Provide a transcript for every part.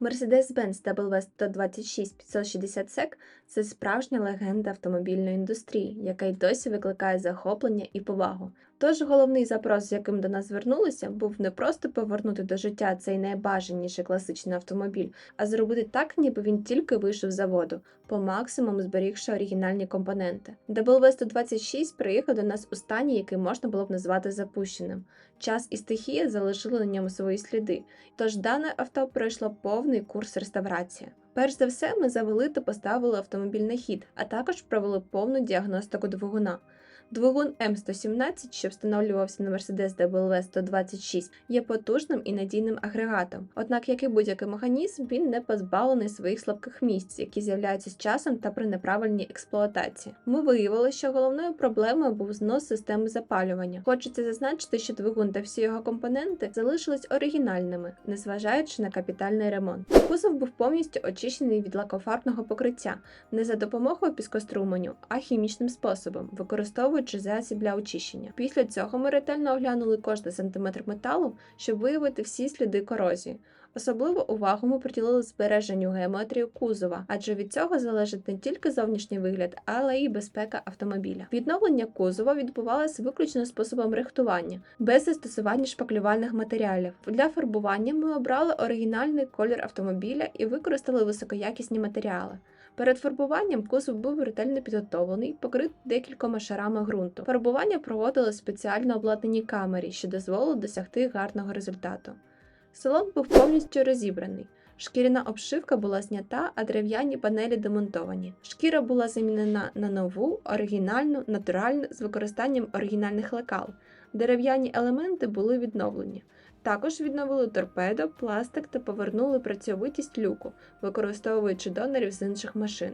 Mercedes-Benz W126 560 SEC – це справжня легенда автомобільної індустрії, яка й досі викликає захоплення і повагу. Тож головний запрос, з яким до нас звернулися, був не просто повернути до життя цей найбажаніший класичний автомобіль, а зробити так, ніби він тільки вийшов з заводу, по максимуму зберігши оригінальні компоненти. W126 приїхав до нас у стані, який можна було б назвати запущеним. Час і стихія залишили на ньому свої сліди, тож дане авто пройшло повний курс реставрації. Перш за все, ми завели та поставили автомобіль на хід, а також провели повну діагностику двигуна. Двигун М117, що встановлювався на Mercedes W 126, є потужним і надійним агрегатом. Однак, як і будь-який механізм, він не позбавлений своїх слабких місць, які з'являються з часом та при неправильній експлуатації. Ми виявили, що головною проблемою був знос системи запалювання. Хочеться зазначити, що двигун та всі його компоненти залишились оригінальними, незважаючи на капітальний ремонт. Кузов був повністю очищений від лакофарбного покриття не за допомогою піскоструменю, а хімічним способом, використовуючи засіб для очищення. Після цього ми ретельно оглянули кожний сантиметр металу, щоб виявити всі сліди корозії. Особливу увагу ми приділили збереженню геометрії кузова, адже від цього залежить не тільки зовнішній вигляд, але й безпека автомобіля. Відновлення кузова відбувалося виключно способом рихтування, без застосування шпаклювальних матеріалів. Для фарбування ми обрали оригінальний колір автомобіля і використали високоякісні матеріали. Перед фарбуванням кузов був ретельно підготовлений, покрит декількома шарами ґрунту. Фарбування проводили спеціально обладнаній камері, що дозволило досягти гарного результату. Салон був повністю розібраний. Шкіряна обшивка була знята, а дерев'яні панелі демонтовані. Шкіра була замінена на нову, оригінальну, натуральну з використанням оригінальних лекал. Дерев'яні елементи були відновлені. Також відновили торпедо, пластик та повернули працьовитість люку, використовуючи донорів з інших машин.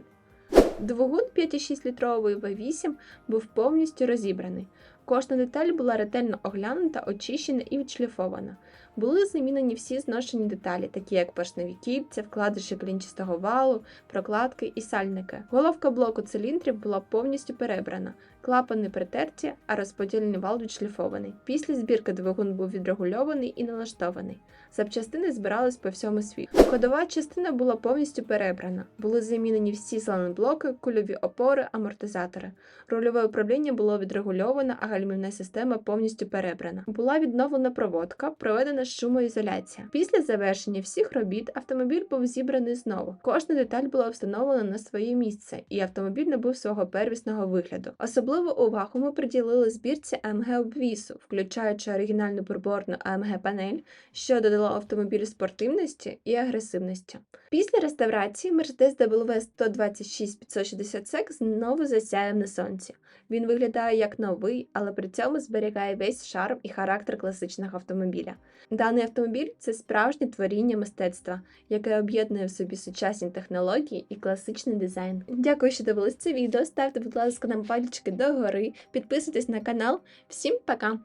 Двигун 5,6 літровий V8 був повністю розібраний. Кожна деталь була ретельно оглянута, очищена і відшліфована. Були замінені всі зношені деталі, такі як поршневі кільця, вкладиші клінчастого валу, прокладки і сальники. Головка блоку циліндрів була повністю перебрана, клапани притерті, а розподільний вал відшліфований. Після збірки двигун був відрегульований і налаштований. Запчастини збирались по всьому світу. Ходова частина була повністю перебрана. Були замінені всі блоки, кульові опори, амортизатори. Рульове управління було відрегульовано, а гальмівна система повністю перебрана. Була відновлена проводка, проведена шумоізоляція. Після завершення всіх робіт автомобіль був зібраний знову. Кожна деталь була встановлена на своє місце, і автомобіль набув свого первісного вигляду. Особливу увагу ми приділили збірці AMG обвісу, включаючи оригінальну приборну AMG панель, що додало автомобілю спортивності і агресивності. Після реставрації Mercedes W 126 560 SEC знову засяяв на сонці. Він виглядає як новий, але при цьому зберігає весь шарм і характер класичного автомобіля. Даний автомобіль це справжнє творіння мистецтва, яке об'єднує в собі сучасні технології і класичний дизайн. Дякую, що дивились це відео. Ставте, будь ласка, нам пальчики догори, підписуйтесь на канал. Всім пока!